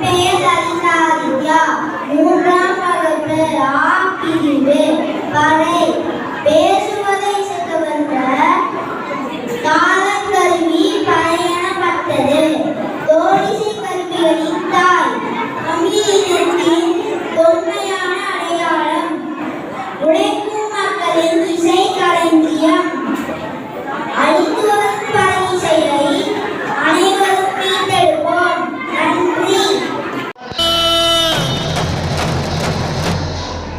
என் பெயர் மூன்றாம் வகுப்பு ஆ பிரிவு கலை பேசுவதை சென்றவன்ற காலக்கருவி பயணப்பட்டது தோழிசை கருவிகளின் தாய் தமிழினத்தின்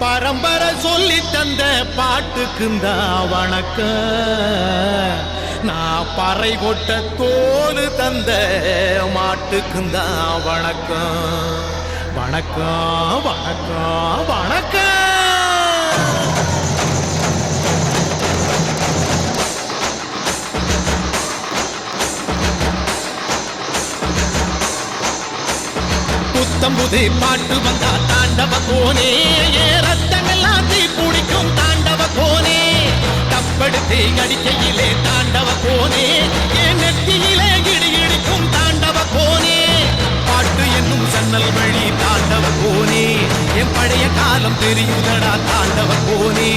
பரம்பரை சொல்லி தந்த பாட்டுக்குந்தா வணக்கம். நான் பறை கொட்ட தோல் தந்த மாட்டுக்குந்தா வணக்கம். வணக்கம் வணக்கம் வணக்கம். புத்தம் புது பாட்டு வந்தா தப்படுத்தி அடிக்கையிலே தாண்டவ கோனே என் நெத்தியிலே கிடி தாண்டவ கோனே பாட்டு என்னும் சன்னல் வழி தாண்டவ கோனே என் பழைய காலம் தெரியுதடா தாண்டவ கோனே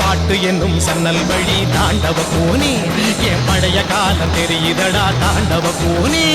பாட்டு என்னும் சன்னல் வழி தாண்டவ கோனே என் பழைய காலம் தெரியுதடா தாண்டவ கோனே